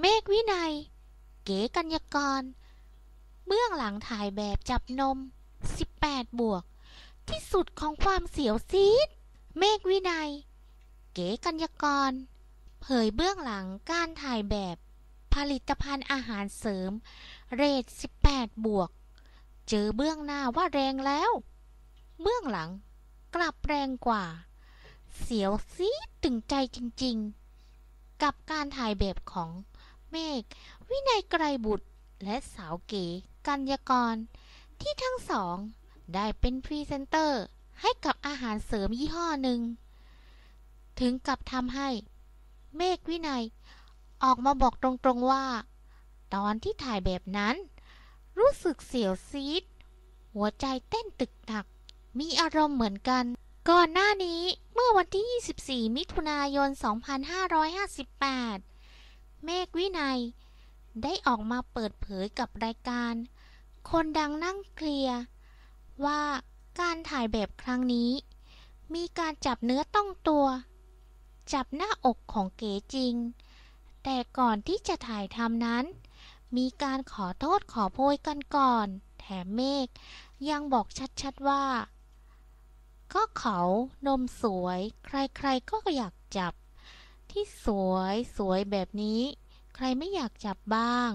เมฆวินัย เก๋กัญญากร เบื้องหลังถ่ายแบบจับนม 18 บวก ที่สุดของความเสียวซีด เมฆวินัย เก๋กัญญากร เผยเบื้องหลังการถ่ายแบบผลิตภัณฑ์อาหารเสริม เรท 18 บวก เจอเบื้องหน้าว่าแรงแล้ว เบื้องหลังกลับแรงกว่า เสียวซีดตึงใจจริงๆ กับการถ่ายแบบของ เมฆ วินัยไกรบุตร และสาวเก๋กัญญกร ที่ทั้งสอง ได้เป็นพรีเซนเตอร์ให้กับอาหารเสริมยี่ห้อหนึ่ง ถึงกับทำให้ เมฆวินัย ออกมาบอกตรงๆว่า ตอนที่ถ่ายแบบนั้น รู้สึกเสียวซีด หัวใจเต้นตึกตัก มีอารมณ์เหมือนกัน ก่อนหน้านี้เมื่อวันที่ 24 มิถุนายน 2558 เมฆวินัย ได้ออกมาเปิดเผยกับรายการ คนดังนั่งเคลียร์ว่าการถ่ายแบบครั้งนี้ มีการจับเนื้อต้องตัว จับหน้าอกของเก๋จริง แต่ก่อนที่จะถ่ายทำนั้น มีการขอโทษขอโพยกันก่อน แถมเมฆยังบอกชัดๆว่า ก็เขานมสวย ใครๆก็อยากจับ ที่สวยสวยแบบนี้ ใครไม่อยากจับบ้าง